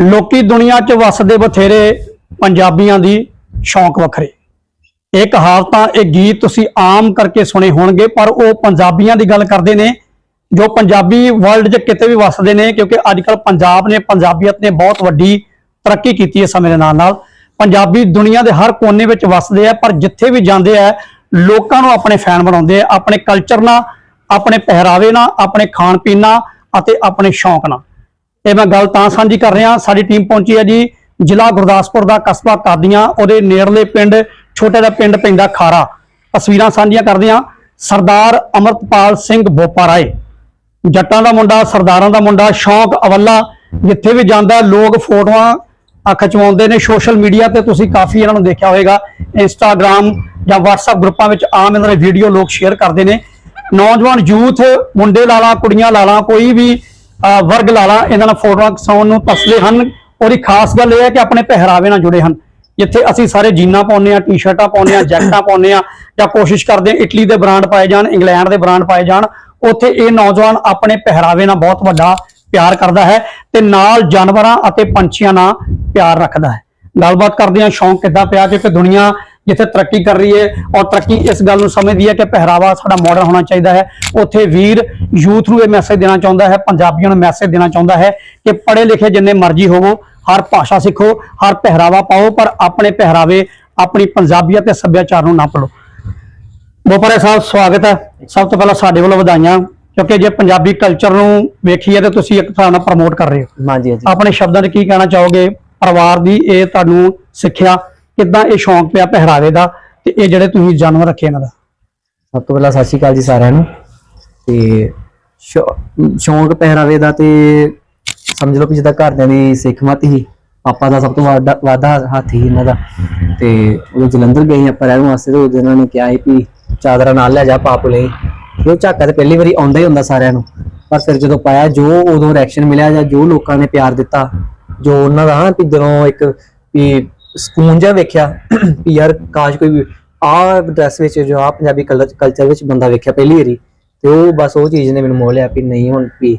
ਲੋਕੀ ਦੁਨੀਆ 'ਚ ਵਸਦੇ ਬਥੇਰੇ ਪੰਜਾਬੀਆਂ ਦੀ ਸ਼ੌਂਕ ਵੱਖਰੇ। ਇਹ ਕਹਾਵਤਾਂ, ਇਹ ਗੀਤ ਤੁਸੀਂ ਆਮ ਕਰਕੇ ਸੁਣੇ ਹੋਣਗੇ, ਪਰ ਉਹ ਪੰਜਾਬੀਆਂ ਦੀ ਗੱਲ ਕਰਦੇ ਨੇ, ਜੋ ਪੰਜਾਬੀ ਵਰਲਡ 'ਚ ਕਿਤੇ ਵੀ ਵਸਦੇ ਨੇ, ਕਿਉਂਕਿ ਅੱਜ ਕੱਲ ਪੰਜਾਬ ਨੇ, ਪੰਜਾਬੀਅਤ ਨੇ ਬਹੁਤ ਵੱਡੀ ਤਰੱਕੀ ਕੀਤੀ ਹੈ ਸਮੇਂ ਦੇ ਨਾਲ ਨਾਲ। ਪੰਜਾਬੀ ਦੁਨੀਆ ਦੇ ਹਰ ਕੋਨੇ ਵਿੱਚ ਵਸਦੇ ਆ, ਪਰ ਜਿੱਥੇ ਵੀ ਜਾਂਦੇ ਆ, ਲੋਕਾਂ ਨੂੰ ਆਪਣੇ ਫੈਨ ਬਣਾਉਂਦੇ ਆ, ਆਪਣੇ ਕਲਚਰ ਨਾਲ, ਆਪਣੇ ਪਹਿਰਾਵੇ ਨਾਲ, ਆਪਣੇ ਖਾਣ ਪੀਣ ਨਾਲ ਅਤੇ ਆਪਣੇ ਸ਼ੌਂਕ ਨਾਲ। ਇਹ ਮੈਂ ਗੱਲ ਤਾਂ ਸਾਂਝੀ ਕਰ ਰਿਹਾ, ਸਾਡੀ ਟੀਮ ਪਹੁੰਚੀ ਹੈ ਜੀ, ਜ਼ਿਲ੍ਹਾ ਗੁਰਦਾਸਪੁਰ ਦਾ ਕਸਬਾ ਕਾਦੀਆਂ, ਉਹਦੇ ਨੇੜਲੇ ਪਿੰਡ, ਛੋਟੇ ਦਾ ਪਿੰਡ ਪੈਂਦਾ ਖਾਰਾ। ਤਸਵੀਰਾਂ ਸਾਂਝੀਆਂ ਕਰਦੇ ਹਾਂ, ਸਰਦਾਰ ਅਮਰਤਪਾਲ ਸਿੰਘ ਬੋਪਾ ਰਾਏ ਜੱਟਾਂ ਦਾ ਮੁੰਡਾ, ਸਰਦਾਰਾਂ ਦਾ ਮੁੰਡਾ, ਸ਼ੌਂਕ ਅਵੱਲਾ, ਜਿੱਥੇ ਵੀ ਜਾਂਦਾ, ਲੋਕ ਫੋਟੋਆਂ ਆ ਖਿਚਵਾਉਂਦੇ ਨੇ, ਸੋਸ਼ਲ ਮੀਡੀਆ ਤੇ ਤੁਸੀਂ ਕਾਫੀ ਇਹਨਾਂ ਨੂੰ ਦੇਖਿਆ ਹੋਵੇਗਾ ਇੰਸਟਾਗ੍ਰam ਜਾਂ WhatsApp ਗਰੁੱਪਾਂ ਵਿੱਚ ਆਮ ਇਹਨਾਂ ਦੇ ਵੀਡੀਓ ਲੋਕ ਸ਼ੇਅਰ ਕਰਦੇ ਨੇ। ਨੌਜਵਾਨ ਯੂਥ, ਮੁੰਡੇ ਲਾਲਾ ਕੁੜੀਆਂ ਲਾਲਾ ਕੋਈ ਵੀ ਵਰਗ ਲਾਲਾ ਇਹਨਾਂ ਨਾਲ ਫੋਟੋਆਂ ਖਿਚਾਉਣ ਨੂੰ ਤਸਦੇ ਹਨ। ਉਹਦੀ ਖਾਸ ਗੱਲ ਇਹ ਹੈ ਕਿ ਆਪਣੇ ਪਹਿਰਾਵੇ ਨਾਲ ਜੁੜੇ ਹਨ। ਜਿੱਥੇ ਅਸੀਂ ਸਾਰੇ ਜੀਨਾਂ ਪਾਉਂਦੇ ਆ ਟੀ-ਸ਼ਰਟਾਂ ਪਾਉਂਦੇ ਆ ਜੈਕਟਾਂ ਪਾਉਂਦੇ ਆ ਜਾਂ ਕੋਸ਼ਿਸ਼ ਕਰਦੇ ਆ ਇਟਲੀ ਦੇ ਬ੍ਰਾਂਡ ਪਾਏ ਜਾਣ, ਇੰਗਲੈਂਡ ਦੇ ਬ੍ਰਾਂਡ ਪਾਏ ਜਾਣ, ਉੱਥੇ ਇਹ ਨੌਜਵਾਨ ਆਪਣੇ ਪਹਿਰਾਵੇ ਨਾਲ ਬਹੁਤ ਵੱਡਾ ਪਿਆਰ ਕਰਦਾ ਹੈ ਤੇ ਨਾਲ ਜਾਨਵਰਾਂ ਅਤੇ ਪੰਛੀਆਂ ਨਾਲ ਪਿਆਰ ਰੱਖਦਾ ਹੈ। ਗੱਲਬਾਤ ਕਰਦੇ ਆ ਸ਼ੌਂਕ ਕਿੱਦਾਂ ਪਿਆ ਕਿਉਂਕਿ ਦੁਨੀਆ ਜਿੱਥੇ ਤਰੱਕੀ ਕਰ ਰਹੀ ਹੈ ਔਰ ਤਰੱਕੀ ਇਸ ਗੱਲ ਨੂੰ ਸਮਝਦੀ ਹੈ ਕਿ ਪਹਿਰਾਵਾ ਸਾਡਾ ਮਾਡਰਨ ਹੋਣਾ ਚਾਹੀਦਾ ਹੈ। ਉੱਥੇ ਵੀਰ ਯੂਥ ਨੂੰ ਇਹ ਮੈਸੇਜ ਦੇਣਾ ਚਾਹੁੰਦਾ ਹੈ ਪੰਜਾਬੀਆਂ ਨੂੰ ਮੈਸੇਜ ਦੇਣਾ ਚਾਹੁੰਦਾ ਹੈ ਕਿ ਪੜ੍ਹੇ ਲਿਖੇ ਜਿੰਨੇ ਮਰਜ਼ੀ ਹੋਵੋ ਹਰ ਭਾਸ਼ਾ ਸਿੱਖੋ ਹਰ ਪਹਿਰਾਵਾ ਪਾਓ ਪਰ ਆਪਣੇ ਪਹਿਰਾਵੇ ਆਪਣੀ ਪੰਜਾਬੀਅਤ ਤੇ ਸੱਭਿਆਚਾਰ ਨੂੰ ਨਾ ਭੁੱਲੋ। ਬੋਪਰੇ ਸਾਹਿਬ ਸਵਾਗਤ ਹੈ। ਸਭ ਤੋਂ ਪਹਿਲਾਂ ਸਾਡੇ ਵੱਲੋਂ ਵਧਾਈਆਂ ਕਿਉਂਕਿ ਜੇ ਪੰਜਾਬੀ ਕਲਚਰ ਨੂੰ ਵੇਖੀਏ ਤਾਂ ਤੁਸੀਂ ਇੱਕ ਹਿਸਾਬ ਨਾਲ ਪ੍ਰਮੋਟ ਕਰ ਰਹੇ ਹੋ। ਹਾਂਜੀ ਹਾਂਜੀ। ਆਪਣੇ ਸ਼ਬਦਾਂ 'ਚ ਕੀ ਕਹਿਣਾ ਚਾਹੋਗੇ? ਪਰਿਵਾਰ ਦੀ ਇਹ ਤੁਹਾਨੂੰ ਸਿੱਖਿਆ ਕਿੱਦਾਂ ਇਹ ਸ਼ੌਂਕ ਪਿਆ ਪਹਿਰਾਵੇ ਦਾ ਤੇ ਇਹ ਜਿਹੜੇ ਤੁਸੀਂ ਜਾਨਵਰ ਰੱਖੇ ਇਹਨਾਂ ਦਾ? ਸਭ ਤੋਂ ਪਹਿਲਾਂ ਸਤਿ ਸ਼੍ਰੀ ਅਕਾਲ ਜੀ ਸਾਰਿਆਂ ਨੂੰ। ਤੇ ਸ਼ੌਂਕ ਪਹਿਰਾਵੇ ਦਾ ਤੇ ਸਮਝ ਲਓ ਕਿ ਜਿੱਦਾਂ ਘਰਦਿਆਂ ਦੀ ਸਿੱਖ ਮਤ ਹੀ ਪਾਪਾ ਦਾ ਸਭ ਤੋਂ ਵੱਡਾ ਵਾਦਾ ਹੱਥ ਹੀ ਇਹਨਾਂ ਦਾ। ਤੇ ਉਹ ਜਲੰਧਰ ਗਏ ਆਪਾਂ ਰਹਿਣ ਵਾਸਤੇ ਤੇ ਉਦੋਂ ਇਹਨਾਂ ਨੇ ਕਿਹਾ ਸੀ ਵੀ ਚਾਦਰਾ ਨਾਲ ਲੈ ਜਾ ਪਾਪ ਲਈ। ਉਹ ਝਾਕਾ ਤੇ ਪਹਿਲੀ ਵਾਰੀ ਆਉਂਦਾ ਹੀ ਹੁੰਦਾ ਸਾਰਿਆਂ ਨੂੰ। ਪਰ ਫਿਰ ਜਦੋਂ ਪਾਇਆ, ਜੋ ਉਦੋਂ ਰਿਐਕਸ਼ਨ ਮਿਲਿਆ ਜਾਂ ਜੋ ਲੋਕਾਂ ਨੇ ਪਿਆਰ ਦਿੱਤਾ, ਜੋ ਉਹਨਾਂ ਦਾ ਹਾਂ ਵੀ ਜਦੋਂ ਇੱਕ ਵੀ ਸਕੂਨ ਜਿਹਾ ਵੇਖਿਆ ਵੀ ਯਾਰ ਕਾਸ਼ ਕੋਈ ਆ ਡਰੈਸ ਵਿੱਚ ਜੋ ਆ ਪੰਜਾਬੀ ਕਲਚਰ ਵਿੱਚ ਬੰਦਾ ਵੇਖਿਆ ਪਹਿਲੀ ਵਾਰੀ। ਤੇ ਉਹ ਬਸ ਉਹ ਚੀਜ਼ ਨੇ ਮੈਨੂੰ ਮੋਹ ਲਿਆ ਵੀ ਨਹੀਂ ਹੁਣ ਵੀ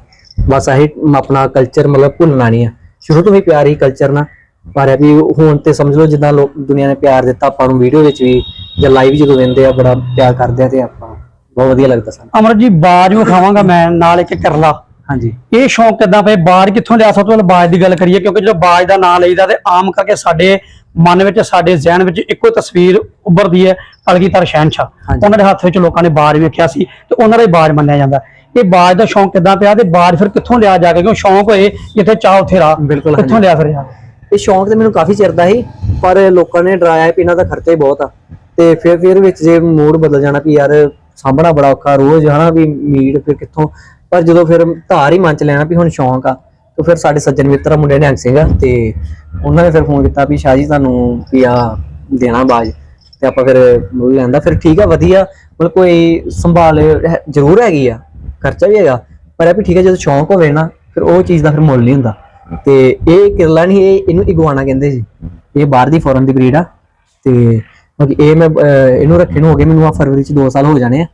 ਬਸ ਆਹੀ ਆਪਣਾ ਕਲਚਰ ਮਤਲਬ ਭੁੱਲਣਾ ਨਹੀਂ ਆ। ਸ਼ੁਰੂ ਤੋਂ ਹੀ ਪਿਆਰ ਹੀ ਕਲਚਰ ਨਾਲ ਪਰ ਵੀ ਹੁਣ ਤੇ ਸਮਝ ਲਓ ਜਿੱਦਾਂ ਲੋਕ ਦੁਨੀਆ ਨੇ ਪਿਆਰ ਦਿੱਤਾ ਆਪਾਂ ਨੂੰ ਵੀਡੀਓ ਵਿੱਚ ਵੀ ਜਾਂ ਲਾਈਵ ਜਦੋਂ ਵੇਂਦੇ ਆ ਬੜਾ ਪਿਆਰ ਕਰਦੇ ਆ ਤੇ ਆਪਾਂ। ਬਹੁਤ ਵਧੀਆ ਲੱਗਦਾ ਸਾਨੂੰ। ਅਮਰ ਜੀ ਬਾਜ ਵਿਖਾਵਾਂਗਾ ਮੈਂ, ਨਾਲ ਇੱਕ ਕਰਲਾ। ਹਾਂਜੀ। ਇਹ ਸ਼ੌਂਕ ਕਿੱਦਾਂ ਪਏ? ਬਾਜ ਕਿੱਥੋਂ ਲਿਆ? ਸਭ ਤੋਂ ਪਹਿਲਾਂ ਬਾਜ ਦੀ ਗੱਲ ਕਰੀਏ ਕਿਉਂਕਿ ਜਦੋਂ ਬਾਜ ਦਾ ਨਾਂ ਲਈਦਾ ਤੇ ਆਮ ਕਰਕੇ ਸਾਡੇ ਮਨ ਵਿੱਚ ਸਾਡੇ ਜ਼ਿਹਨ ਵਿੱਚ ਇੱਕੋ ਤਸਵੀਰ ਉੱਭਰਦੀ ਹੈ ਕਲਗੀਧਰ ਸ਼ਹਿਨਸ਼ਾਹ। ਹਾਂਜੀ। ਉਹਨਾਂ ਦੇ ਹੱਥ ਵਿੱਚ ਲੋਕਾਂ ਨੇ ਬਾਜ ਵੇਖਿਆ ਸੀ ਤੇ ਉਹਨਾਂ ਦਾ ਬਾਜ ਮੰਨਿਆ ਜਾਂਦਾ। ਇਹ ਬਾਜ ਦਾ ਸ਼ੌਂਕ ਕਿੱਦਾਂ ਪਿਆ ਤੇ ਬਾਜ ਫਿਰ ਕਿੱਥੋਂ ਲਿਆ ਜਾ ਕੇ? ਕਿਉਂ ਸ਼ੌਂਕ ਹੋਏ? ਜਿੱਥੇ ਚਾਹ ਉੱਥੇ ਰਾਹ। ਬਿਲਕੁਲ, ਕਿੱਥੋਂ। ਲਿਆ ਫਿਰ ਇਹ ਸ਼ੌਂਕ ਤੇ ਮੈਨੂੰ ਕਾਫੀ ਚਿਰ ਦਾ ਸੀ ਪਰ ਲੋਕਾਂ ਨੇ ਡਰਾਇਆ ਵੀ ਇਹਨਾਂ ਦਾ ਖਰਚਾ ਹੀ ਬਹੁਤ ਆ। ਤੇ ਫਿਰ ਫਿਰ ਵਿੱਚ ਜੇ ਮੂਡ ਬਦਲ ਜਾਣਾ ਵੀ ਯਾਰ ਸਾਂਭਣਾ ਬੜਾ ਔਖਾ ਰੋਜ਼ ਹਨਾ ਵੀ ਮੀਟ ਫਿਰ ਕਿੱਥੋਂ ਪਰ ਜਦੋਂ ਫਿਰ ਧਾਰ ਹੀ ਮਨ ਚ ਲੈਣਾ ਵੀ ਹੁਣ ਸ਼ੌਂਕ ਆ ਤੇ ਫਿਰ ਸਾਡੇ ਸੱਜਣ ਮਿੱਤਰ ਆ ਮੁੰਡੇ ਨੇ ਸਿੰਘ ਆ ਤੇ ਉਹਨਾਂ ਨੇ ਫਿਰ ਫੋਨ ਕੀਤਾ ਵੀ ਸ਼ਾਹ ਜੀ ਤੁਹਾਨੂੰ ਵੀ ਆ ਦੇਣਾ ਬਾਜ ਤੇ ਆਪਾਂ ਫਿਰ ਮੁੱਲ ਲੈਂਦਾ ਫਿਰ ਠੀਕ ਆ ਵਧੀਆ ਮਤਲਬ ਕੋਈ ਸੰਭਾਲ ਹੈ- ਜ਼ਰੂਰ ਹੈਗੀ ਆ ਖਰਚਾ ਵੀ ਹੈਗਾ ਪਰ ਇਹ ਵੀ ਠੀਕ ਆ ਜਦੋਂ ਸ਼ੌਂਕ ਹੋਵੇ ਨਾ ਫਿਰ ਉਹ ਚੀਜ਼ ਦਾ ਫਿਰ ਮੁੱਲ ਨਹੀਂ ਹੁੰਦਾ। ਤੇ ਇਹ ਕਿਰਲਾ ਨਹੀਂ ਇਹ ਇਹਨੂੰ ਇਗਵਾਨਾ ਕਹਿੰਦੇ ਸੀ ਇਹ ਬਾਹਰ ਦੀ ਫੋਰਨ ਦੀ ਬਰੀਡ ਆ ਤੇ ਬਾਕੀ ਇਹ ਮੈਂ ਅਹ, ਇਹਨੂੰ ਰੱਖੇ ਨੂੰ ਹੋ ਗਏ ਮੈਨੂੰ ਆ ਫਰਵਰੀ ਚ 2 ਸਾਲ ਹੋ ਜਾਣੇ ਆ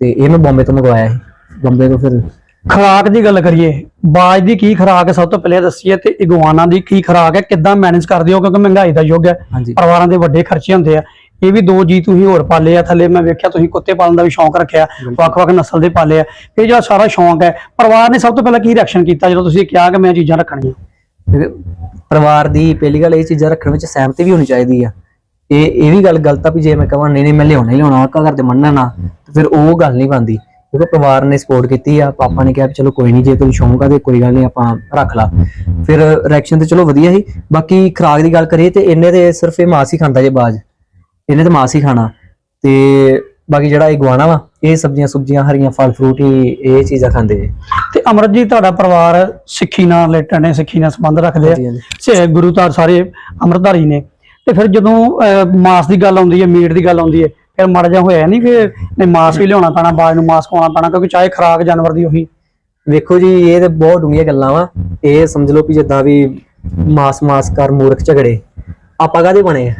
ਤੇ ਇਹ ਮੈਂ ਬੰਬੇ ਤੋਂ ਮੰਗਵਾਇਆ ਸੀ। ਬੰਬੇ ਤੋਂ ਫਿਰ ਖੁਰਾਕ ਦੀ ਗੱਲ ਕਰੀਏ ਬਾਜ ਦੀ ਕੀ ਖੁਰਾਕ ਹੈ? ਸਭ ਤੋਂ ਪਹਿਲੇ ਦੱਸੀਏ ਤੇ ਇਗਵਾਨਾ ਦੀ ਕੀ ਖੁਰਾਕ ਹੈ? ਕਿੱਦਾਂ ਮੈਨੇਜ ਕਰਦੇ ਹੋ? ਕਿਉਂਕਿ ਮਹਿੰਗਾਈ ਦਾ ਯੁੱਗ ਹੈ। ਹਾਂਜੀ। ਪਰਿਵਾਰਾਂ ਦੇ ਵੱਡੇ ਖਰਚੇ ਹੁੰਦੇ ਆ। ਇਹ ਵੀ ਦੋ ਜੀ ਤੁਸੀਂ ਹੋਰ ਪਾਲੇ ਆ। ਥੱਲੇ ਮੈਂ ਵੇਖਿਆ ਤੁਸੀਂ ਕੁੱਤੇ ਪਾਲਣ ਦਾ ਵੀ ਸ਼ੌਂਕ ਰੱਖਿਆ। ਵੱਖ-ਵੱਖ ਨਸਲ ਦੇ ਪਾਲੇ ਆ। ਇਹ ਜਿਹੜਾ ਸਾਰਾ ਸ਼ੌਂਕ ਹੈ ਪਰਿਵਾਰ ਨੇ ਸਭ ਤੋਂ ਪਹਿਲਾਂ ਕੀ ਰਿਐਕਸ਼ਨ ਕੀਤਾ? ਜਦੋਂ ਤੁਸੀਂ ਕਿਹਾ ਕਿ ਮੈਂ ਇਹ ਚੀਜ਼ਾਂ ਰੱਖਣੀਆਂ। ਪਰਿਵਾਰ ਦੀ ਪਹਿਲੀ ਗੱਲ ਇਹ ਚੀਜ਼ਾਂ ਰੱਖਣ ਵਿੱਚ ਸਹਿਮਤੀ ਵੀ ਹੋਣੀ ਚਾਹੀਦੀ ਆ। ਇਹ ਇਹ ਵੀ ਗੱਲ ਗਲਤ ਆ ਵੀ ਜੇ ਮੈਂ ਕਹਾਂ ਨਹੀਂ ਨਹੀਂ ਮੈਂ ਲਿਆਉਣਾ ਹੀ ਲਿਆਉਣਾ ਆਕਾ ਘਰ ਦੇ ਮੰਨਣਾ ਨਾ ਤੇ ਫਿਰ ਉਹ ਗੱਲ ਨਹੀਂ ਬਣਦੀ। ਕਿਉਂਕਿ ਪਰਿਵਾਰ ਨੇ ਸਪੋਰਟ ਕੀਤੀ ਆ ਪਾਪਾ ਨੇ ਕਿਹਾ ਵੀ ਚਲੋ ਕੋਈ ਨਹੀਂ ਜੇ ਤੈਨੂੰ ਸ਼ੌਂਕ ਆ ਤੇ ਕੋਈ ਗੱਲ ਨਹੀਂ ਆਪਾਂ ਰੱਖ ਲਾ। ਫਿਰ ਰਿਐਕਸ਼ਨ ਤੇ ਚਲੋ ਵਧੀਆ ਸੀ ਬਾਕੀ ਖਰਾਕ ਦੀ ਗੱਲ ਕਰੀਏ ਤੇ ਇਹਨੇ ਤੇ ਸਿਰਫ ਇਹ ਮਾਸ ਹੀ ਖਾਂਦਾ ਜੇ ਬਾਜ। ਇਹਨੇ ਤੇ ਮਾਸ ਹੀ ਖਾਣਾ। ਤੇ ਬਾਕੀ ਜਿਹੜਾ ਇਹ ਗਵਾਣਾ ਵਾ ਇਹ ਸਬਜ਼ੀਆਂ ਸੁਬਜ਼ੀਆਂ ਹਰੀਆਂ ਫਲ ਫਰੂਟ ਹੀ ਇਹ ਚੀਜ਼ਾਂ ਖਾਂਦੇ ਜੇ। ਤੇ ਅਮਰਤ ਜੀ ਤੁਹਾਡਾ ਪਰਿਵਾਰ ਸਿੱਖੀ ਨਾਲ ਰਿਲੇਟਡ ਨੇ ਸਿੱਖੀ ਨਾਲ ਸੰਬੰਧ ਰੱਖਦੇ ਆ। ਸੇ ਗੁਰੂ ਧਾਰ ਸਾਰੇ ਅੰਮ੍ਰਿਤਧਾਰੀ ਨੇ। ਤੇ ਫਿਰ ਜਦੋਂ ਮਾਸ ਦੀ ਗੱਲ ਆਉਂਦੀ ਹੈ ਮੀਟ ਦੀ ਗੱਲ ਆਉਂਦੀ ਹੈ ਫਿਰ ਮਾੜਾ ਜਿਹਾ ਹੋਇਆ ਨਹੀਂ ਕਿ ਨਹੀਂ ਮਾਸ ਵੀ ਲਿਆਉਣਾ ਪੈਣਾ, ਬਾਜ ਨੂੰ ਮਾਸ ਪਾਉਣਾ ਪੈਣਾ, ਕਿਉਂਕਿ ਚਾਹੇ ਖੁਰਾਕ ਜਾਨਵਰ ਦੀ ਉਹੀ। ਵੇਖੋ ਜੀ, ਇਹ ਤੇ ਬਹੁਤ ਡੂੰਘੀਆਂ ਗੱਲਾਂ ਵਾ। ਇਹ ਸਮਝ ਲਓ ਵੀ ਜਿੱਦਾਂ ਵੀ ਮਾਸ ਮਾਸ ਕਰ ਮੂਰਖ ਝਗੜੇ, ਆਪਾਂ ਕਾਦੇ ਬਣੇ ਆ?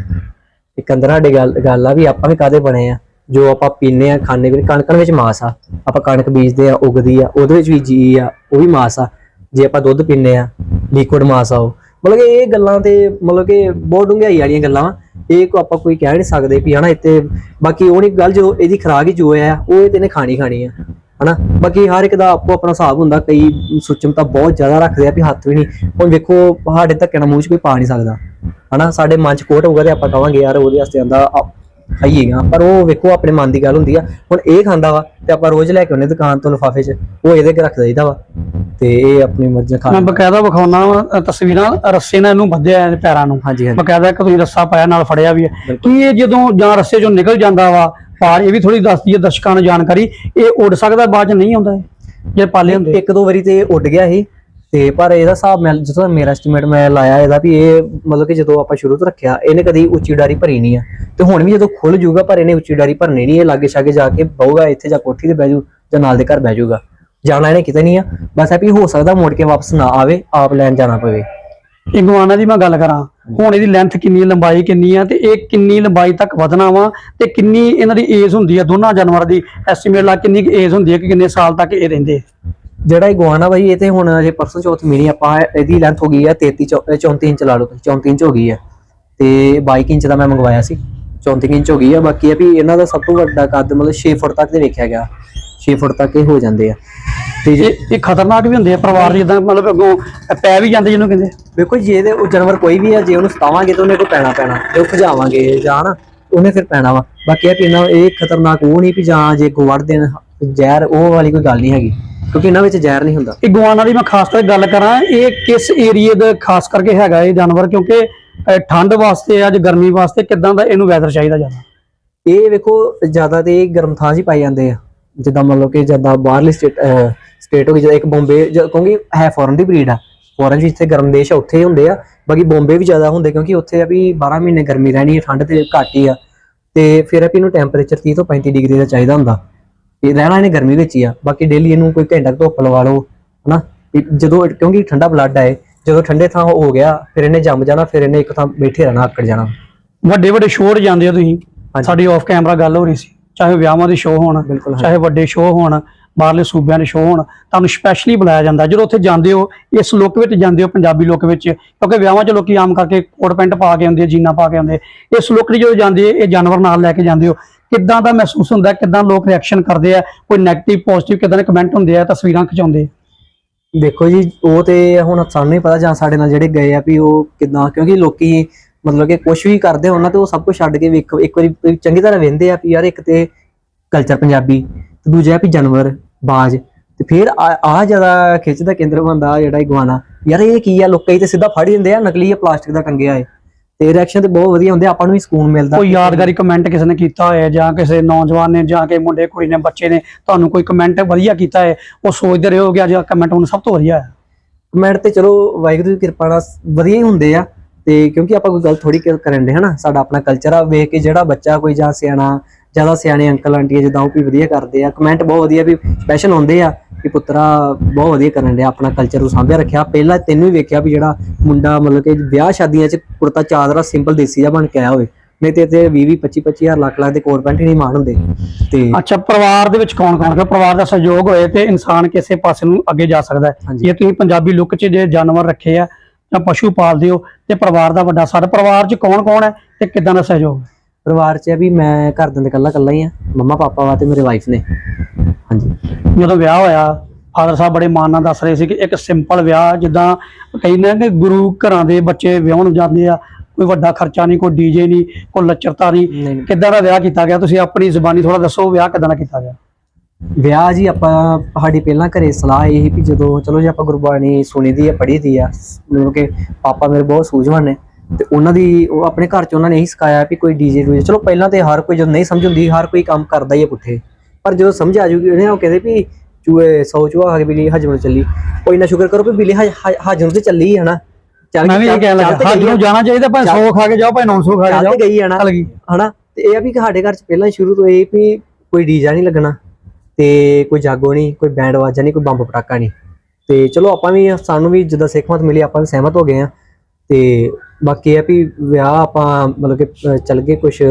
ਇੱਕ ਅੰਦਰ ਸਾਡੇ ਗੱਲ ਗੱਲ ਆ ਵੀ ਆਪਾਂ ਵੀ ਕਾਦੇ ਬਣੇ ਆ? ਜੋ ਆਪਾਂ ਪੀਨੇ ਆ ਖਾਣੇ ਵੀ, ਕਣਕਾਂ ਵਿੱਚ ਮਾਸ ਆ। ਆਪਾਂ ਕਣਕ ਬੀਜਦੇ ਆ, ਉਗਦੀ ਆ, ਉਹਦੇ ਵਿੱਚ ਵੀ ਜੀ ਆ, ਉਹ ਵੀ ਮਾਸ ਆ। ਜੇ ਆਪਾਂ ਦੁੱਧ ਪੀਨੇ ਆ, ਲਿਕੁਇਡ ਮਾਸ ਆ ਉਹ। ਮਤਲਬ ਕਿ ਇਹ ਗੱਲਾਂ ਤੇ ਮਤਲਬ ਕਿ ਬਹੁਤ ਡੂੰਘਾਈ ਵਾਲੀਆਂ ਗੱਲਾਂ ਵਾਂ। ਇਹ ਕੋ ਆਪਾਂ ਕੋਈ ਕਹਿ ਨਹੀਂ ਸਕਦੇ ਵੀ ਹਨਾ, ਇੱਥੇ ਬਾਕੀ ਉਹ ਨਹੀਂ ਗੱਲ ਜੋ ਇਹਦੀ ਖਰਾਕ ਹੀ ਜੋ ਹੈ, ਉਹ ਇਹ ਤੇ ਨੇ ਖਾਣੀ ਖਾਣੀ ਆ, ਹਨਾ। ਬਾਕੀ ਹਰ ਇੱਕ ਦਾ ਆਪੋ ਆਪਣਾ ਹਿਸਾਬ ਹੁੰਦਾ, ਕਈ ਸੁੱਚਮ ਬਹੁਤ ਜ਼ਿਆਦਾ ਰੱਖਦੇ ਆ ਵੀ ਹੱਥ ਵੀ ਨਹੀਂ ਹੁਣ ਵੇਖੋ, ਸਾਡੇ ਧੱਕੇ ਨਾਲ ਮੂੰਹ 'ਚ ਕੋਈ ਪਾ ਨਹੀਂ ਸਕਦਾ, ਹਨਾ। ਸਾਡੇ ਮਨ 'ਚ ਕੋਟ ਹੋਊਗਾ ਤੇ ਆਪਾਂ ਕਵਾਂਗੇ, ਯਾਰ ਉਹਦੇ ਵਾਸਤੇ ਆਂਦਾ ਖਾਈਏਗਾ ਪਰ ਉਹ ਵੇਖੋ, ਆਪਣੇ ਮਨ ਦੀ ਗੱਲ ਹੁੰਦੀ ਆ। ਹੁਣ ਇਹ ਖਾਂਦਾ ਵਾ ਤੇ ਆਪਾਂ ਰੋਜ਼ ਲੈ ਕੇ ਆਉਂਦੇ ਦੁਕਾਨ ਤੋਂ ਲਿਫਾਫੇ 'ਚ, ਉਹ ਇਹਦੇ ਕੇ ਰੱਖ ਦਈਦਾ ਵਾ। ਤੇ ਇਹ ਆਪਣੀ ਮਰਜ਼ੀ ਨਾਲ ਖਾ ਮੈਂ ਬਕਾਇਦਾ ਵਿਖਾਉਣਾ ਤਸਵੀਰਾਂ ਰੱਸੇ ਨਾਲ ਇਹਨੂੰ ਬੱਧਿਆ ਹੈ ਪੈਰਾਂ ਨੂੰ। ਹਾਂਜੀ ਹਾਂਜੀ। ਬਕਾਇਦਾ ਇੱਕ ਤੁਸੀਂ ਰੱਸਾ ਪਾਇਆ ਨਾਲ ਫੜਿਆ ਵੀ ਹੈ। ਕੀ ਇਹ ਜਦੋਂ ਜਾਂ ਰੱਸੇ ਚੋਂ ਨਿਕਲ ਜਾਂਦਾ ਵਾ ਪਾਰ ਇਹ ਵੀ ਥੋੜੀ ਦੱਸਦੀ ਹੈ ਦਰਸ਼ਕਾਂ ਨੂੰ ਜਾਣਕਾਰੀ ਇਹ ਉੱਡ ਸਕਦਾ ਬਾਅਦ ਚ ਨਹੀਂ ਆਉਂਦਾ ਜੇ ਪਾਲੇ ਹੁੰਦੇ। ਇੱਕ ਦੋ ਵਾਰੀ ਤੇ ਉੱਡ ਗਿਆ ਇਹ ਤੇ ਪਰ ਇਹਦਾ ਹਿਸਾਬ ਮੈਂ ਜਦੋਂ ਦਾ ਮੇਰਾ ਐਸਟੀਮੇਟ ਮੈਂ ਲਾਇਆ ਇਹਦਾ ਵੀ ਇਹ ਮਤਲਬ ਕਿ ਜਦੋਂ ਆਪਾਂ ਸ਼ੁਰੂ ਤੋਂ ਰੱਖਿਆ ਇਹਨੇ ਕਦੀ ਉੱਚੀ ਡਾਰੀ ਭਰੀ ਨਹੀਂ ਆ। ਤੇ ਹੁਣ ਵੀ ਜਦੋਂ ਖੁੱਲ ਜਾਊਗਾ ਪਰ ਇਹਨੇ ਉੱਚੀ ਡਾਰੀ ਭਰਨੀ ਨਹੀਂ ਇਹ ਲਾਗੇ ਛਾਗੇ ਜਾ ਕੇ ਬਹੂਗਾ ਇੱਥੇ ਜਾਂ ਕੋਠੀ ਤੇ ਬਹਿ ਜਾਊ ਜਾਂ ਨਾਲ ਦੇ ਘਰ ਬਹਿ ਜਾਊਗਾ। ਜਾਣਾ ਇਹਨੇ ਕਿਤੇ ਨਹੀਂ ਆ। ਬਸ ਇਹ ਵੀ ਹੋ ਸਕਦਾ ਮੁੜ ਕੇ ਵਾਪਸ ਨਾ ਆਵੇ ਆਪ ਲੈਣ ਜਾਣਾ ਪਵੇ। ਇਗਵਾਨਾ ਦੀ ਮੈਂ ਗੱਲ ਕਰਾਂ ਹੁਣ ਇਹਦੀ ਲੈਂਥ ਕਿੰਨੀ ਹੈ ਲੰਬਾਈ ਕਿੰਨੀ ਹੈ ਤੇ ਇਹ ਕਿੰਨੀ ਲੰਬਾਈ ਤੱਕ ਵਧਣਾ ਵਾ ਤੇ ਕਿੰਨੀ ਇਹਨਾਂ ਦੀ ਏਜ ਹੁੰਦੀ ਹੈ ਦੋਨਾਂ ਜਾਨਵਰਾਂ ਦੀ? ਐਸਟੀਮੇਟ ਲਾ ਕਿੰਨੀ ਏਜ ਹੁੰਦੀ ਹੈ ਕਿ ਕਿੰਨੇ ਸਾਲ ਤੱਕ ਇਹ ਰਹਿੰਦੇ ਜਿਹੜਾ ਇਹ ਗਵਾਨਾ ਬਾਈ ਇਹ ਤੇ ਹੁਣ ਅਜੇ ਪਰਸੋਂ ਚੌਥ ਮਿਲੀ ਆਪਾਂ ਇਹਦੀ ਲੈਂਥ ਹੋ ਗਈ ਆ 33 ਚੌ- ਅਹ 34 ਇੰਚ ਲਾ ਲਓ ਤੁਸੀਂ, 34 ਇੰਚ ਹੋ ਗਈ ਆ। ਤੇ 22 ਇੰਚ ਦਾ ਮੈਂ ਮੰਗਵਾਇਆ ਸੀ 34 ਇੰਚ ਹੋ ਗਈ ਆ ਬਾਕੀ ਇਹ ਵੀ ਇਹਨਾਂ ਦਾ ਸਭ ਤੋਂ ਵੱਡਾ ਕੱਦ ਮਤਲਬ 6 ਫੁੱਟ ਤੱਕ ਦੇ ਵੇਖਿਆ ਗਿਆ। 6 ਫੁੱਟ ਤੱਕ ਇਹ ਹੋ ਜਾਂਦੇ ਆ। ਤੇ ਜੇ ਇਹ ਇਹ ਖਤਰਨਾਕ ਵੀ ਹੁੰਦੇ ਆ ਪਰਿਵਾਰ ਜਿੱਦਾਂ ਮਤਲਬ ਅੱਗੋਂ ਪੈ ਵੀ ਜਾਂਦੇ ਜਿਹਨੂੰ ਕਹਿੰਦੇ। ਵੇਖੋ ਜੇ ਤੇ ਉਹ ਜਾਨਵਰ ਕੋਈ ਵੀ ਆ ਜੇ ਉਹਨੂੰ ਸਤਾਵਾਂਗੇ ਤਾਂ ਉਹਨੇ ਕੋਈ ਪੈਣਾ ਪੈਣਾ ਜੇ ਉਹ ਭਜਾਵਾਂਗੇ ਜਾਂ ਨਾ ਉਹਨੇ ਫਿਰ ਪੈਣਾ ਵਾ। ਬਾਕੀ ਇਹ ਇਹਨਾਂ ਇਹ ਖਤਰਨਾਕ ਉਹ ਨਹੀਂ ਵੀ ਜਾਂ ਜੇ ਕੋ ਵੜ ਦੇਣ ਜ਼ਹਿਰ ਉਹ ਵਾਲੀ ਕੋਈ ਗੱਲ ਨਹੀਂ ਹੈਗੀ ਕਿਉਂਕਿ ਇਹਨਾਂ ਵਿੱਚ ਜ਼ਹਿਰ ਨਹੀਂ ਹੁੰਦਾ। ਇਗਵਾਨਾ ਦੀ ਮੈਂ ਖਾਸ ਕਰਕੇ ਗੱਲ ਕਰਾਂ ਇਹ ਕਿਸ ਏਰੀਏ ਦਾ ਖਾਸ ਕਰਕੇ ਹੈਗਾ ਇਹ ਜਾਨਵਰ? ਕਿਉਂਕਿ ਅਹ, ਠੰਡ ਵਾਸਤੇ ਅੱਜ ਗਰਮੀ ਵਾਸਤੇ ਕਿਦਾਂ ਦਾ ਇਹਨੂੰ ਵੈਦਰ ਚਾਹੀਦਾ ਜ਼ਿਆਦਾ? ਇਹ ਵੇਖੋ ਜ਼ਿਆਦਾ ਤੇ ਇਹ ਗਰਮ ਥਾਂ 'ਚ ਹੀ ਪਾਈ ਜਾਂਦੇ ਆ। ਜਿੱਦਾਂ ਮੰਨ ਲਓ ਕਿ ਜਿੱਦਾਂ ਬਾਹਰਲੀ ਸਟੇਟ ਸਟੇਟ ਹੋ ਗਈ ਜਿੱਦਾਂ ਇੱਕ ਬੰਬੇ ਕਿਉਂਕਿ ਹੈ ਫੋਰਨ ਦੀ ਬਰੀਡ ਆ। ਫੋਰਨ ਜਿੱਥੇ ਗਰਮ ਦੇਸ਼ ਆ ਉੱਥੇ ਹੀ ਹੁੰਦੇ ਆ। ਬਾਕੀ ਬੰਬੇ ਵੀ ਜ਼ਿਆਦਾ ਹੁੰਦੇ ਕਿਉਂਕਿ ਉੱਥੇ ਆ ਵੀ 12 ਮਹੀਨੇ ਗਰਮੀ ਰਹਿਣੀ ਹੈ ਠੰਡ ਤੇ ਘੱਟ ਹੀ ਆ। ਤੇ ਫਿਰ ਆ ਵੀ ਇਹਨੂੰ ਟੈਂਪਰੇਚਰ 30 ਤੋਂ 35 ਡਿਗਰੀ ਦਾ ਚਾਹੀਦਾ ਹੁੰਦਾ। ਇਹ ਰਹਿਣਾ ਇਹਨੇ ਗਰਮੀ ਵਿੱਚ ਹੀ ਆ। ਬਾਕੀ ਡੇਲੀ ਇਹਨੂੰ ਕੋਈ ਘੰਟਾ ਧੁੱਪ ਲਵਾ ਲਓ ਹਨਾ? ਜਦੋਂ ਕਿਉਂਕਿ ਠੰਡਾ ਬਲੱਡ ਆਏ ਜਦੋਂ ਠੰਡੇ ਥਾਂ ਹੋ ਗਿਆ ਫਿਰ ਇਹਨੇ ਜੰਮ ਜਾਣਾ ਫਿਰ ਇਹਨੇ ਇੱਕ ਥਾਂ ਬੈਠੇ ਰਹਿਣਾ ਆਕੜ ਜਾਣਾ। ਵੱਡੇ ਵੱਡੇ ਸ਼ੋਅ ਜਾਂਦੇ ਹੋ ਤੁਸੀਂ। ਸਾਡੀ ਆਫ ਕੈਮਰਾ ਗੱਲ ਹੋ ਰਹੀ ਸੀ। ਚਾਹੇ ਵਿਆਹਾਂ ਦੇ ਸ਼ੋਅ ਹੋਣ। ਚਾਹੇ ਵੱਡੇ ਸ਼ੋਅ ਹੋਣ ਬਾਹਰਲੇ ਸੂਬਿਆਂ ਦੇ ਸ਼ੋਅ ਹੋਣ ਤੁਹਾਨੂੰ ਸਪੈਸ਼ਲੀ ਬੁਲਾਇਆ ਜਾਂਦਾ। ਜਦੋਂ ਉੱਥੇ ਜਾਂਦੇ ਹੋ ਇਸ ਲੁੱਕ ਵਿੱਚ ਜਾਂਦੇ ਹੋ ਪੰਜਾਬੀ ਲੁੱਕ ਵਿੱਚ ਕਿਉਂਕਿ ਵਿਆਹਾਂ 'ਚ ਲੋਕੀ ਆਮ ਕਰਕੇ ਕੋਟ ਪੈਂਟ ਪਾ ਕੇ ਆਉਂਦੇ ਜੀਨਾਂ ਪਾ ਕੇ ਆਉਂਦੇ ਇਸ ਲੁੱਕ 'ਚ ਜਦੋਂ ਜਾਂਦੇ ਇਹ ਜਾਨਵਰ ਨਾਲ ਲੈ ਕੇ ਜਾਂਦੇ ਹੋ ਕਿੱਦਾਂ ਦਾ ਮਹਿਸੂਸ ਹੁੰਦਾ ਕਿੱਦਾਂ ਲੋਕ ਰਿਐਕਸ਼ਨ ਕਰਦੇ ਆ? ਕੋਈ 네ਗੇਟਿਵ ਪੋਜ਼ਿਟਿਵ ਕਿੱਦਾਂ ਦੇ ਕਮੈਂਟ ਹੁੰਦੇ ਆ ਤਸਵੀਰਾਂ ਖਿਚਾਉਂਦੇ ਦੇਖੋ ਜੀ ਉਹ ਤੇ ਹੁਣ ਸਾਨੂੰ ਹੀ ਪਤਾ ਜਾਂ ਸਾਡੇ ਨਾਲ ਜਿਹੜੇ ਗਏ ਆ ਵੀ ਉਹ ਕਿਦਾਂ ਕਿਉਂਕਿ ਲੋਕੀ ਮਤਲਬ ਕਿ ਕੁਝ ਵੀ ਕਰਦੇ ਉਹਨਾਂ ਤੇ ਉਹ ਸਭ ਕੁਝ ਛੱਡ ਕੇ ਵੇਖ ਇੱਕ ਵਾਰੀ ਵੀ ਚੰਗੀ ਤਰ੍ਹਾਂ ਵੇਂਦੇ ਆ ਵੀ ਯਾਰ ਇੱਕ ਤੇ ਕਲਚਰ ਪੰਜਾਬੀ ਤੇ ਦੂਜਾ ਵੀ ਜਾਨਵਰ ਬਾਜ ਤੇ ਫਿਰ ਆ ਜ਼ਿਆਦਾ ਖਿੱਚ ਦਾ ਕੇਂਦਰ ਬੰਦਾ ਜਿਹੜਾ ਇਗਵਾਨਾ ਯਾਰ ਇਹ ਕੀ ਆ? ਲੋਕਾਂ ਤੇ ਸਿੱਧਾ ਫੜ ਹੀ ਦਿੰਦੇ ਆ ਨਕਲੀ ਆ ਪਲਾਸਟਿਕ ਦਾ ਟੰਗਿਆ ਏ ਤੇ ਰਿਐਕਸ਼ਨ ਤੇ ਬਹੁਤ ਵਧੀਆ ਹੁੰਦੇ ਆ, ਆਪਾਂ ਨੂੰ ਵੀ ਸਕੂਨ ਮਿਲਦਾ। ਕੋਈ ਯਾਦਗਾਰੀ ਕਮੈਂਟ ਕਿਸੇ ਨੇ ਕੀਤਾ ਹੋਇਆ ਜਾਂ ਕਿਸੇ ਨੌਜਵਾਨ ਨੇ ਜਾਂ ਕਿ ਮੁੰਡੇ ਕੁੜੀ ਨੇ ਬੱਚੇ ਨੇ ਤੁਹਾਨੂੰ ਕੋਈ ਕਮੈਂਟ ਵਧੀਆ ਕੀਤਾ ਹੈ ਉਹ ਸੋਚਦੇ ਰਹੇ ਹੋ ਕਿ ਅੱਜ ਕਮੈਂਟ ਹੁਣ ਸਭ ਤੋਂ ਵਧੀਆ ਹੈ ਕਮੈਂਟ ਤੇ ਚਲੋ ਵਾਹਿਗੁਰੂ ਦੀ ਕਿਰਪਾ ਨਾਲ ਵਧੀਆ ਹੀ ਹੁੰਦੇ ਆ। ਤੇ ਕਿਉਂਕਿ ਆਪਾਂ ਕੋਈ ਗੱਲ ਥੋੜੀ ਕਰਨ ਦੇ ਹਨਾ? ਸਾਡਾ ਆਪਣਾ ਕਲਚਰ ਆ ਵੇਖ ਕੇ ਜਿਹੜਾ ਬੱਚਾ ਕੋਈ ਜਾਂ ਸਿਆਣਾ ਜ਼ਿਆਦਾ ਸਿਆਣੇ ਅੰਕਲ ਆਂਟੀ ਜਿੱਦਾਂ ਉਹ ਵੀ ਵਧੀਆ ਕਰਦੇ ਆ। ਕਮੈਂਟ ਬਹੁਤ ਵਧੀਆ ਵੀ ਸਪੈਸ਼ਲ ਹੁੰਦੇ ਆ ਕਿ ਪੁੱਤਰਾ ਬਹੁਤ ਵਧੀਆ ਕਰਨ ਡਿਆ ਆਪਣਾ ਕਲਚਰ ਨੂੰ ਸਾਂਭਿਆ ਰੱਖਿਆ। ਪਹਿਲਾਂ ਤੈਨੂੰ ਵੀ ਵੇਖਿਆ ਵੀ ਜਿਹੜਾ ਮੁੰਡਾ ਮਤਲਬ ਕਿ ਵਿਆਹ ਸ਼ਾਦੀਆਂ 'ਚ ਕੁੜਤਾ ਚਾਦਰਾ ਸਿੰਪਲ ਦੇਸੀ ਜਿਹਾ ਬਣ ਕੇ ਆਇਆ ਹੋਵੇ। ਨਹੀਂ ਤੇ ਤੇ 20 20 25 25000 ਲੱਖ ਲੱਖ ਦੇ ਕੋਟ ਪੈਂਟ ਹੀ ਨਹੀਂ ਮਾਣ ਹੁੰਦੇ। ਤੇ ਅੱਛਾ ਪਰਿਵਾਰ ਦੇ ਵਿੱਚ ਕੌਣ ਕੌਣ? ਹੈ ਪਰਿਵਾਰ ਦਾ ਸਹਿਯੋਗ ਹੋਏ ਤੇ ਇਨਸਾਨ ਕਿਸੇ ਪਾਸੇ ਨੂੰ ਅੱਗੇ ਜਾ ਸਕਦਾ ਹੈ। ਜੇ ਤੁਸੀਂ ਪੰਜਾਬੀ ਲੁੱਕ 'ਚ ਜੇ ਜਾਨਵਰ ਰੱਖੇ ਆ ਜਾਂ ਪਸ਼ੂ ਪਾਲਦੇ ਹੋ ਤੇ ਪਰਿਵਾਰ ਦਾ ਵੱਡਾ ਸਾਡਾ ਪਰਿਵਾਰ 'ਚ ਕੌਣ ਕੌਣ ਹੈ ਤੇ ਕਿਦਾਂ ਦਾ ਸਹਿਯੋਗ ਪਰਿਵਾਰ 'ਚ ਵੀ ਮੈਂ ਘਰ ਦੇ ਇਕੱਲਾ ਇਕੱਲਾ ਹੀ ਆ ਮੰਮਾ ਪਾਪਾ ਵਾ ਤੇ ਮੇਰੇ ਵਾਈਫ ਨੇ। ਹਾਂਜੀ। ਜਦੋਂ ਵਿਆਹ ਹੋਇਆ ਫਾਦਰ ਸਾਹਿਬ ਬੜੇ ਮਾਣ ਨਾਲ ਦੱਸ ਰਹੇ ਸੀ ਕਿ ਇੱਕ ਸਿੰਪਲ ਵਿਆਹ ਜਿੱਦਾਂ ਕਹਿੰਦੇ ਕਿ ਗੁਰੂ ਘਰਾਂ ਦੇ ਬੱਚੇ ਵਿਆਹਣ ਜਾਂਦੇ ਆ ਕੋਈ ਵੱਡਾ ਖਰਚਾ ਨਹੀਂ ਕੋਈ ਡੀਜੇ ਨਹੀਂ ਕੋਈ ਲੱਚਰਤਾ ਨਹੀਂ। ਕਿੱਦਾਂ ਦਾ ਵਿਆਹ ਕੀਤਾ ਗਿਆ? ਤੁਸੀਂ ਆਪਣੀ ਜ਼ੁਬਾਨੀ ਥੋੜਾ ਦੱਸੋ ਵਿਆਹ ਕਿੱਦਾਂ ਦਾ ਕੀਤਾ ਗਿਆ? ਵਿਆਹ ਜੀ ਆਪਾਂ ਸਾਡੀ ਪਹਿਲਾਂ ਘਰੇ ਸਲਾਹ ਇਹ ਸੀ ਵੀ ਜਦੋਂ ਚਲੋ ਜੇ ਆਪਾਂ ਗੁਰਬਾਣੀ ਸੁਣੀ ਦੀ ਆ ਪੜ੍ਹੀ ਦੀ ਆ ਮਤਲਬ ਕਿ ਪਾਪਾ ਮੇਰੇ ਬਹੁਤ ਸੂਝਵਾਨ ਨੇ ਤੇ ਉਹਨਾਂ ਦੀ ਉਹ ਆਪਣੇ ਘਰ ਚ ਉਹਨਾਂ ਨੇ ਇਹੀ ਸਿਖਾਇਆ ਵੀ ਕੋਈ ਡੀਜੇ ਡੂਜੇ ਚਲੋ ਪਹਿਲਾਂ ਤੇ ਹਰ ਕੋਈ ਜਦੋਂ ਨਹੀਂ ਸਮਝ ਹੁੰਦੀ ਹਰ ਕੋਈ ਕੰਮ ਕਰਦਾ ਹੀ ਹੈ ਪੁੱਠੇ ਪਰ ਜਦੋਂ ਸਮਝ ਆ ਜੂਗੀ ਉਹਨੇ ਉਹ ਕਹਿੰਦੇ ਵੀ ਚੂਹੇ ਸੌ ਚੂਹਾ ਖਾ ਕੇ ਬਿੱਲੀ ਹਜਮ ਨੂੰ ਚੱਲੀ ਕੋਈ ਨਾ ਸ਼ੁਕਰ ਕਰੋ ਵੀ ਬਿੱਲੀ ਹਜ- ਹਜ- ਹਜਮ ਤੇ ਚੱਲੀ ਹੈ ਨਾ ਚੱਲ ਮੈਂ ਵੀ ਇਹ ਕਹਿਣ ਲੱਗਾ ਹੱਜ ਗਈ ਆ। ਨੂੰ ਜਾਣਾ ਚਾਹੀਦਾ ਭਾਵੇਂ 100 ਖਾ ਕੇ ਜਾਓ ਭਾਵੇਂ 900 ਖਾ ਕੇ ਜਾਓ ਤੇ ਗਈ ਆ ਨਾ ਚੱਲ ਹਨਾ ਤੇ ਇਹ ਆ ਵੀ ਸਾਡੇ ਘਰ ਚ ਪਹਿਲਾਂ ਸ਼ੁਰੂ ਤੋਂ ਇਹ ਵੀ ਕੋਈ ਡੀਜਾ ਨਹੀਂ ਲੱਗਣਾ ਤੇ ਕੋਈ ਜਾਗੋ ਨਹੀਂ ਕੋਈ ਬੈਂਡ ਵਾਜਾ ਨਹੀਂ ਕੋਈ ਬੰਬ ਪਟਾਕਾ ਨਹੀਂ। ਤੇ ਚਲੋ ਆਪਾਂ ਵੀ ਸਾਨੂੰ ਵੀ ਜਿੱਦਾਂ ਸਿੱਖਮਤ ਮਿਲੀ ਆਪਾਂ ਵੀ ਸਹਿਮਤ ਹੋ ਗਏ ਆ ਤੇ ਬਾਕੀ ਇਹ ਆ ਵੀ ਵਿਆਹ ਆਪਾਂ ਮਤਲਬ ਕਿ ਚੱਲ ਗਏ ਕੁਝ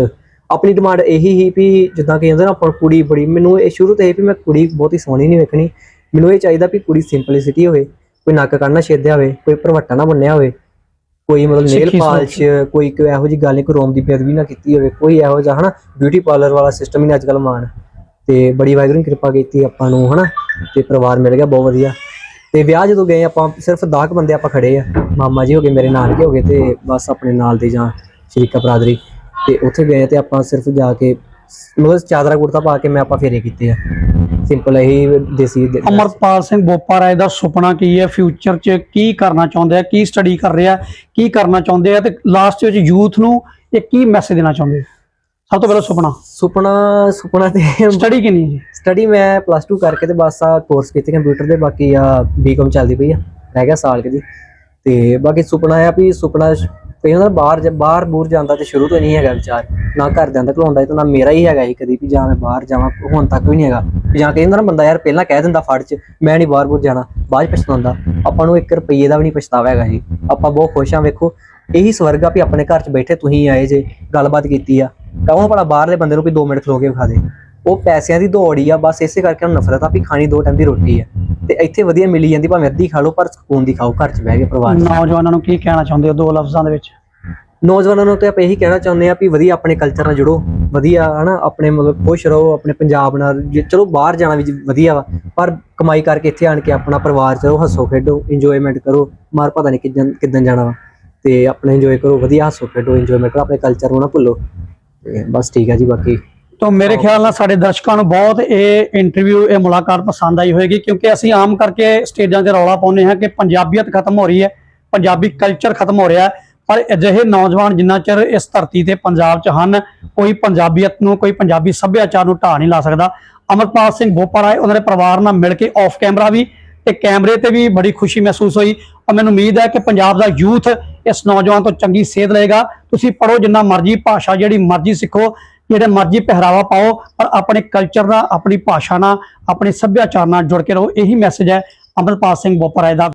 ਆਪਣੀ ਡਿਮਾਂਡ ਇਹੀ ਹੀ ਵੀ ਜਿੱਦਾਂ ਕਿ ਕਹਿੰਦੇ ਨਾ ਆਪਾਂ ਕੁੜੀ ਬੜੀ ਮੈਨੂੰ ਇਹ ਸ਼ੁਰੂ ਤੋਂ ਇਹ ਵੀ ਮੈਂ ਕੁੜੀ ਬਹੁਤੀ ਸੋਹਣੀ ਨਹੀਂ ਵੇਖਣੀ। ਮੈਨੂੰ ਇਹ ਚਾਹੀਦਾ ਵੀ ਕੁੜੀ ਸਿੰਪਲਿਸਿਟੀ ਹੋਵੇ ਕੋਈ ਨੱਕ ਕੰਨਾ ਛੇਦਿਆ ਹੋਵੇ ਕੋਈ ਭਰਵੱਟਾ ਨਾ ਬੰਨਿਆ ਹੋਵੇ ਕੋਈ ਮਤਲਬ ਨੇਲ। ਪਾਲਿਸ਼ ਕੋਈ ਕੋਈ ਇਹੋ ਜਿਹੀ ਗੱਲ ਨਹੀਂ ਕੋਈ ਰੋਮ ਦੀ ਬੇਅਦਬੀ ਨਾ ਕੀਤੀ ਹੋਵੇ ਕੋਈ ਇਹੋ ਜਿਹਾ ਹਨਾ ਬਿਊਟੀ ਪਾਰਲਰ ਵਾਲਾ ਸਿਸਟਮ ਹੀ ਅੱਜ ਕੱਲ ਮਾਨ ਤੇ ਬੜੀ ਵਾਹਿਗੁਰੂ ਨੇ ਕਿਰਪਾ ਕੀਤੀ ਆਪਾਂ ਨੂੰ, ਹਨਾ? ਤੇ ਪਰਿਵਾਰ ਮਿਲ ਗਿਆ, ਬਹੁਤ ਵਧੀਆ। ਤੇ ਵਿਆਹ ਜਦੋਂ ਗਏ, ਆਪਾਂ ਸਿਰਫ 10 ਬੰਦੇ ਆਪਾਂ ਖੜੇ ਆ। ਮਾਮਾ ਜੀ ਹੋ ਗਏ, ਮੇਰੇ ਨਾਨਕੇ ਹੋ ਗਏ ਤੇ ਬਸ ਆਪਣੇ ਨਾਲ ਦੇ ਜਾਂ ਸ਼ਰੀਕਾ ਬਰਾਦਰੀ। ਤੇ ਉੱਥੇ ਗਏ ਤੇ ਆਪਾਂ ਸਿਰਫ ਜਾ ਕੇ ਮਤਲਬ ਚਾਦਰਾ ਕੁੜਤਾ ਪਾ ਕੇ ਮੈਂ ਆਪਾਂ ਫੇਰੇ ਕੀਤੇ ਆ। ਸਿੰਪਲ ਇਹੀ ਦੇਸੀ ਦੇ- ਅਮਰਪਾਲ ਸਿੰਘ ਬੋਪਾ ਰਾਏ ਦਾ ਸੁਪਨਾ ਕੀ ਹੈ? ਫਿਊਚਰ 'ਚ ਕੀ ਕਰਨਾ ਚਾਹੁੰਦੇ ਆ? ਕੀ ਸਟੱਡੀ ਕਰ ਰਿਹਾ? ਕੀ ਕਰਨਾ ਚਾਹੁੰਦੇ ਆ? ਤੇ ਲਾਸਟ ਵਿੱਚ ਯੂਥ ਨੂੰ ਇਹ ਕੀ ਮੈਸੇਜ ਦੇਣਾ ਚਾਹੁੰਦੇ ਆ? ਸਭ ਤੋਂ ਪਹਿਲਾਂ ਸੁਪਨਾ? ਸੁਪਨਾ ਸੁਪਨਾ ਤੇ ਸਟੱਡੀ ਕਿੰਨੀ ਜੀ? ਸਟੱਡੀ ਮੈਂ ਪਲੱਸ 2 ਕਰਕੇ ਤੇ ਬਸ ਆ ਕੋਰਸ ਕੀਤੇ ਕੰਪਿਊਟਰ ਦੇ ਬਾਕੀ ਆ ਬੀਕਾਮ ਚੱਲਦੀ ਪਈ ਆ ਰਹਿ ਗਿਆ ਸਾਲ ਕੁ ਦੀ। ਤੇ ਬਾਕੀ ਸੁਪਨਾ ਆ ਵੀ ਸੁਪਨਾ ਹੁੰਦਾ ਬਾਹਰ ਜ- ਬਾਹਰ ਬੂਰ ਜਾਂਦਾ ਤੇ ਸ਼ੁਰੂ ਤੋਂ ਨਹੀਂ ਹੈਗਾ ਵਿਚਾਰ। ਨਾ ਘਰਦਿਆਂ ਦਾ ਘਲਾਉਂਦਾ ਤੇ ਨਾ ਮੇਰਾ ਹੀ ਹੈਗਾ ਸੀ ਕਦੀ ਵੀ ਜਾਂ ਮੈਂ ਬਾਹਰ ਜਾਵਾਂ ਹੁਣ ਤੱਕ ਵੀ ਨਹੀਂ ਹੈਗਾ। ਜਾਂ ਕਹਿੰਦਾ ਨਾ ਬੰਦਾ ਯਾਰ ਪਹਿਲਾਂ ਕਹਿ ਦਿੰਦਾ ਫੜ ਚ ਮੈਂ ਨਹੀਂ ਬਾਹਰ ਬੂਰ ਜਾਣਾ ਬਾਅਦ ਪਛਤਾਉਂਦਾ। ਆਪਾਂ ਨੂੰ 1 ਰੁਪਏ ਦਾ ਵੀ ਨਹੀਂ ਪਛਤਾਵਾ ਹੈਗਾ ਜੀ ਆਪਾਂ ਬਹੁਤ ਖੁਸ਼ ਆ ਵੇਖੋ ਇਹੀ ਸਵਰਗ ਆ ਵੀ ਆਪਣੇ ਘਰ ਚ ਬੈਠੇ ਤੁਸੀਂ ਆਏ ਜੇ ਗੱਲਬਾਤ ਕੀਤੀ ਆ। ਕਹੋ ਭਲਾ ਬਾਹਰਲੇ ਬੰਦੇ ਨੂੰ ਵੀ 2 ਮਿੰਟ ਖਲੋ ਕੇ ਵਿਖਾ ਦੇ। ਉਹ ਪੈਸਿਆਂ ਦੀ ਦੌੜ ਹੀ ਆ ਬਸ ਇਸੇ ਕਰਕੇ ਉਹਨੂੰ ਨਫ਼ਰਤ ਆ ਵੀ ਖਾਣੀ ਦੋ ਟਾਈਮ ਦੀ ਰੋਟੀ ਆ। ਤੇ ਇੱਥੇ ਵਧੀਆ ਮਿਲੀ ਜਾਂਦੀ ਭਾਵੇਂ ਅੱਧੀ ਖਾ ਲਓ ਪਰ ਸਕੂਨ ਦੀ ਖਾਓ ਘਰ 'ਚ ਬਹਿ ਕੇ ਪਰਿਵਾਰ 'ਚ। ਨੌਜਵਾਨਾਂ ਨੂੰ ਕੀ ਕਹਿਣਾ ਚਾਹੁੰਦੇ ਹੋ ਦੋ ਲਫ਼ਜ਼ਾਂ ਦੇ ਵਿੱਚ? ਨੌਜਵਾਨਾਂ ਨੂੰ ਤੇ ਆਪਾਂ ਇਹੀ ਕਹਿਣਾ ਚਾਹੁੰਦੇ ਆ ਵੀ ਵਧੀਆ ਆਪਣੇ ਕਲਚਰ ਨਾਲ ਜੁੜੋ ਵਧੀਆ ਹਨਾ ਆਪਣੇ ਮਤਲਬ ਖੁਸ਼ ਰਹੋ ਆਪਣੇ ਪੰਜਾਬ ਨਾਲ ਜੇ- ਚਲੋ ਬਾਹਰ ਜਾਣਾ ਵੀ ਵਧੀਆ ਵਾ ਪਰ ਕਮਾਈ ਕਰਕੇ ਇੱਥੇ ਆਣ ਕੇ ਆਪਣਾ ਪਰਿਵਾਰ 'ਚ ਰਹੋ ਹੱਸੋ ਖੇਡੋ ਇੰਜੋਇਮੈਂਟ ਕਰੋ ਮਾਰ ਪਤਾ ਨਹੀਂ ਕਿੱਦਣ ਕਿੱਦਣ ਜਾਣਾ ਵਾ। ਤੇ ਆਪਣੇ ਇੰਜੋਏ ਕਰੋ ਵਧੀਆ ਹੱਸੋ ਖੇਡੋ ਇੰਜੋਇਮੈਂਟ ਕਰੋ ਆਪਣੇ ਕਲਚਰ ਨੂੰ ਨਾ ਭੁੱਲੋ। ਤੇ ਬਸ ਠੀਕ ਹੈ ਜੀ ਬਾਕੀ ਤਾਂ ਮੇਰੇ ਖਿਆਲ ਨਾਲ ਸਾਡੇ ਦਰਸ਼ਕਾਂ ਨੂੰ ਬਹੁਤ ਇਹ ਇੰਟਰਵਿਊ ਇਹ ਮੁਲਾਕਾਤ ਪਸੰਦ ਆਈ ਹੋਵੇਗੀ ਕਿਉਂਕਿ ਅਸੀਂ ਆਮ ਕਰਕੇ ਸਟੇਜਾਂ ਤੇ ਰੌਲਾ ਪਾਉਂਦੇ ਹਾਂ ਕਿ ਪੰਜਾਬੀਅਤ ਖਤਮ ਹੋ ਰਹੀ ਹੈ ਪੰਜਾਬੀ ਕਲਚਰ ਖਤਮ ਹੋ ਰਿਹਾ ਹੈ ਪਰ ਅਜਿਹੇ ਨੌਜਵਾਨ ਜਿੰਨਾ ਚਿਰ ਇਸ ਧਰਤੀ ਤੇ ਪੰਜਾਬ 'ਚ ਹਨ ਕੋਈ ਪੰਜਾਬੀਅਤ ਨੂੰ ਕੋਈ ਪੰਜਾਬੀ ਸੱਭਿਆਚਾਰ ਨੂੰ ਢਾਹ ਨਹੀਂ ਲਾ ਸਕਦਾ। ਅਮਰਪਾਲ ਸਿੰਘ ਬੋਪਾ ਰਾਏ ਉਹਨਾਂ ਦੇ ਪਰਿਵਾਰ ਨਾਲ ਮਿਲ ਕੇ ਆਫ ਕੈਮਰਾ ਵੀ ਤੇ ਕੈਮਰੇ ਤੇ ਵੀ ਬੜੀ ਖੁਸ਼ੀ ਮਹਿਸੂਸ ਹੋਈ ਔਰ ਮੈਨੂੰ ਉਮੀਦ ਹੈ ਕਿ ਪੰਜਾਬ ਦਾ ਯੂਥ ਇਸ ਨੌਜਵਾਨ ਤੋਂ ਚੰਗੀ ਸੇਧ ਲਏਗਾ। ਤੁਸੀਂ ਪੜੋ ਜਿੰਨਾ ਮਰਜ਼ੀ ਭਾਸ਼ਾ ਜਿਹੜੀ ਮਰਜ਼ੀ ਸਿੱਖੋ, ਜਿਹੜੇ ਮਰਜ਼ੀ ਪਹਿਰਾਵਾ ਪਾਓ, ਪਰ ਆਪਣੇ ਕਲਚਰ ਨਾਲ, ਆਪਣੀ ਭਾਸ਼ਾ ਨਾਲ, ਆਪਣੇ ਸੱਭਿਆਚਾਰ ਨਾਲ ਜੁੜ ਕੇ ਰਹੋ। ਇਹੀ ਮੈਸੇਜ ਹੈ ਅਮਰਪਾਲ ਸਿੰਘ ਬੋਪਾ ਰਾਏ ਦਾ।